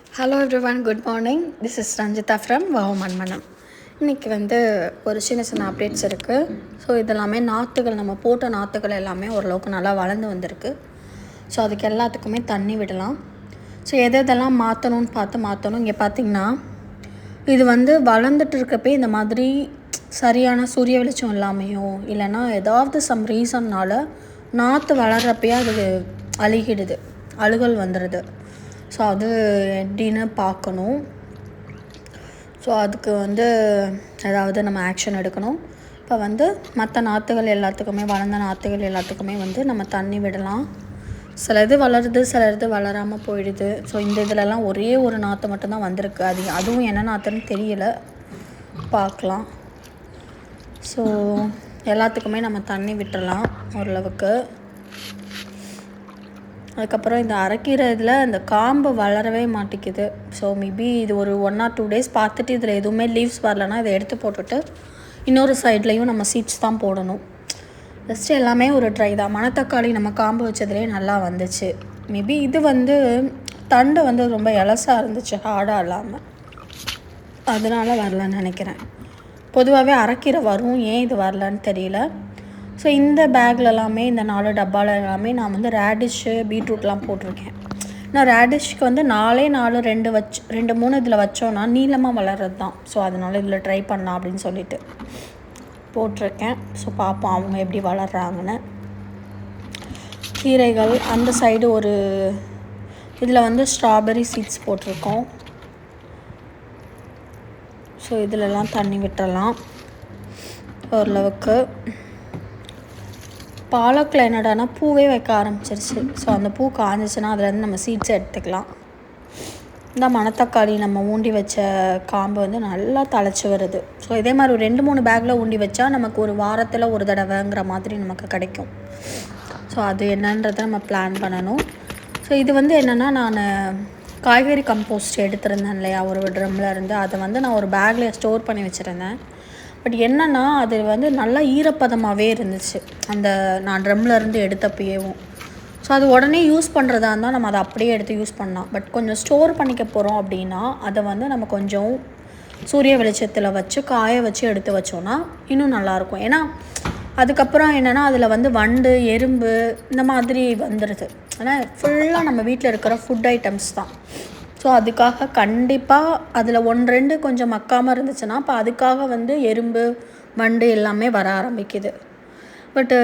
Hello everyone good morning this is Ranjitha from wow Manmanam இன்றைக்கி வந்து ஒரு சின்ன சின்ன அப்டேட்ஸ் இருக்குது ஸோ இதெல்லாமே நாற்றுகள் நம்ம போட்ட நாற்றுகள் எல்லாமே ஓரளவுக்கு நல்லா வளர்ந்து வந்திருக்கு. ஸோ அதுக்கு எல்லாத்துக்குமே தண்ணி விடலாம். ஸோ எது எதெல்லாம் மாற்றணும்னு பார்த்து மாற்றணும் இங்கே பார்த்தீங்கன்னா இது வந்து வளர்ந்துட்டு இருக்கப்பே இந்த மாதிரி சரியான சூரிய வெளிச்சம் இல்லாமையோ இல்லைன்னா ஏதாவது சம் ரீசன்னால் நாற்று வளர்கிறப்பயே அது அழுகிடுது அழுகல் வந்துடுது ஸோ அது எப்படின்னு பார்க்கணும். ஸோ அதுக்கு வந்து ஏதாவது நம்ம ஆக்ஷன் எடுக்கணும். இப்போ வந்து மற்ற நாற்றுகள் எல்லாத்துக்குமே வளர்ந்த நாற்றுகள் எல்லாத்துக்குமே வந்து நம்ம தண்ணி விடலாம். சில இது வளருது சில இது வளராமல் போயிடுது. ஸோ இந்த இதிலலாம் ஒரே ஒரு நாற்று மட்டும்தான் வந்திருக்கு. அது அதுவும் என்ன நாற்றுன்னு தெரியல. பார்க்கலாம். ஸோ எல்லாத்துக்குமே நம்ம தண்ணி விட்டுறலாம் ஓரளவுக்கு. அதுக்கப்புறம் இந்த அரைக்கீரை இதில் இந்த காம்பு வளரவே மாட்டேங்குது. ஸோ மேபி இது ஒரு ஒன் ஆர் டூ டேஸ் பார்த்துட்டு இதில் எதுவுமே லீவ்ஸ் வரலன்னா இதை எடுத்து போட்டுட்டு இன்னொரு சைட்லேயும் நம்ம சீட்ஸ் தான் போடணும். ஜஸ்ட் எல்லாமே ஒரு ட்ரை தான். மணத்தக்காளி நம்ம காம்பு வச்சதுலேயே நல்லா வந்துச்சு. மேபி இது வந்து தண்டு வந்து ரொம்ப எலசாக இருந்துச்சு ஹார்டாக இல்லாமல் அதனால் வரலன்னு நினைக்கிறேன். பொதுவாகவே அரைக்கீரை வரும். ஏன் இது வரலன்னு தெரியல. ஸோ இந்த பேக்கில் எல்லாமே இந்த நாலு டப்பாவில் எல்லாமே நான் வந்து ரேடிஷ்ஷு பீட்ரூட்லாம் போட்டிருக்கேன். நான் ரேடிஷ்க்கு வந்து நாலே நாலு ரெண்டு வச்சு ரெண்டு மூணு இதில் வச்சோன்னா நீளமாக வளர்கிறது தான் ஸோ அதனால் இதில் ட்ரை பண்ணலாம் அப்படின்னு சொல்லிட்டு போட்டிருக்கேன். ஸோ பார்ப்போம் அவங்க எப்படி வளர்கிறாங்கன்னு கீரைகள் அந்த சைடு ஒரு இதில் வந்து ஸ்ட்ராபெரி சீட்ஸ் போட்டிருக்கோம். ஸோ இதிலெல்லாம் தண்ணி விட்டுறலாம் ஓரளவுக்கு. பாலக்கில் என்னடானா பூவே வைக்க ஆரம்பிச்சிருச்சு. ஸோ அந்த பூ காஞ்சிச்சுன்னா அதுலேருந்து நம்ம சீட்ஸ் எடுத்துக்கலாம். இந்த மணத்தக்காளி நம்ம ஊண்டி வச்ச காம்பு வந்து நல்லா தழைச்சி வருது. ஸோ இதே மாதிரி ஒரு ரெண்டு மூணு பேக்கில் ஊண்டி வச்சா நமக்கு ஒரு வாரத்தில் ஒரு தடவைங்கிற மாதிரி நமக்கு கிடைக்கும். ஸோ அது என்னன்றதை நம்ம பிளான் பண்ணணும். ஸோ இது வந்து என்னென்னா நான் காய்கறி கம்போஸ்ட் எடுத்திருந்தேன் இல்லையா? ஒரு ட்ரம்மில் இருந்து. அதை வந்து நான் ஒரு பேக்கில் ஸ்டோர் பண்ணி வச்சுருந்தேன். பட் என்னென்னா அது வந்து நல்லா ஈரப்பதமாகவே இருந்துச்சு. அந்த நான் ட்ரம்மில் இருந்து எடுத்தப்பயேவும் ஸோ அது உடனே யூஸ் பண்ணுறதா இருந்தால் நம்ம அதை அப்படியே எடுத்து யூஸ் பண்ணலாம். பட் கொஞ்சம் ஸ்டோர் பண்ணிக்க போகிறோம் அப்படின்னா அதை வந்து நம்ம கொஞ்சம் சூரிய வெளிச்சத்தில் வச்சு காய வச்சு எடுத்து வச்சோன்னா இன்னும் நல்லாயிருக்கும் ஏன்னா அதுக்கப்புறம் என்னென்னா அதில் வந்து வண்டு எறும்பு இந்த மாதிரி வந்துடுது ஆனால் ஃபுல்லாக நம்ம வீட்டில் இருக்கிற ஃபுட் ஐட்டம்ஸ் தான். ஸோ அதுக்காக கண்டிப்பாக அதில் ஒன்று ரெண்டு கொஞ்சம் மக்காமல் இருந்துச்சுன்னா அப்போ அதுக்காக வந்து எறும்பு வண்டு எல்லாமே வர ஆரம்பிக்குது. பட்டு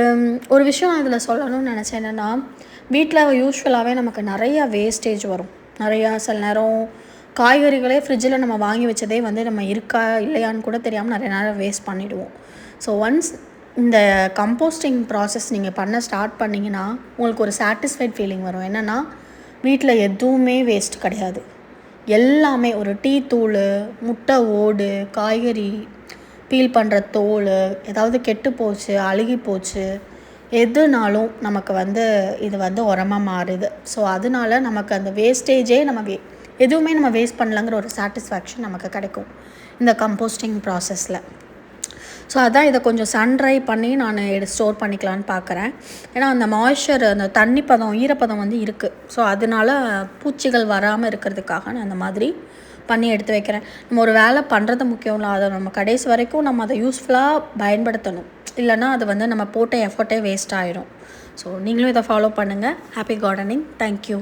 ஒரு விஷயம் அதில் சொல்லணும்னு நினச்சேன் என்னென்னா வீட்டில் யூஸ்வலாகவே நமக்கு நிறையா வேஸ்டேஜ் வரும். நிறையா சில நேரம் காய்கறிகளே ஃப்ரிட்ஜில் நம்ம வாங்கி வச்சதே வந்து நம்ம இருக்கா இல்லையான்னு கூட தெரியாமல் நிறைய நேரம் வேஸ்ட் பண்ணிவிடுவோம் ஸோ ஒன்ஸ் இந்த கம்போஸ்டிங் ப்ராசஸ் நீங்கள் பண்ண ஸ்டார்ட் பண்ணிங்கன்னா உங்களுக்கு ஒரு சாட்டிஸ்ஃபைட் ஃபீலிங் வரும். என்னென்னா வீட்டில் எதுவுமே வேஸ்ட் கிடையாது. எல்லாமே ஒரு டீ தூள் முட்டை ஓடு காய்கறி பீல் பண்ணுற தோல் ஏதாவது கெட்டு போச்சு அழுகி போச்சு எதுனாலும் நமக்கு வந்து இது வந்து உரமாக மாறுது. ஸோ அதனால நமக்கு அந்த வேஸ்டேஜே நம்ம வே எதுவுமே நம்ம வேஸ்ட் பண்ணலங்கிற ஒரு சாட்டிஸ்ஃபேக்ஷன் நமக்கு கிடைக்கும். இந்த கம்போஸ்டிங் ப்ராசஸில் ஸோ அதான் இதை கொஞ்சம் சன்ட்ரை பண்ணி நான் எடு ஸ்டோர் பண்ணிக்கலான்னு பார்க்குறேன். ஏன்னா அந்த மாய்ஸ்சர் அந்த தண்ணி பதம் ஈரப்பதம் வந்து இருக்குது ஸோ அதனால பூச்சிகள் வராமல் இருக்கிறதுக்காக நான் அந்த மாதிரி பண்ணி எடுத்து வைக்கிறேன். நம்ம ஒரு வேலை பண்ணுறது முக்கியம் இல்லை. அதை நம்ம கடைசி வரைக்கும் நம்ம அதை யூஸ்ஃபுல்லாக பயன்படுத்தணும். இல்லைனா அது வந்து நம்ம போட்ட எஃபர்ட்டே வேஸ்ட் ஆயிரும். ஸோ நீங்களும் இதை ஃபாலோ பண்ணுங்கள் ஹாப்பி கார்டனிங் தேங்க்யூ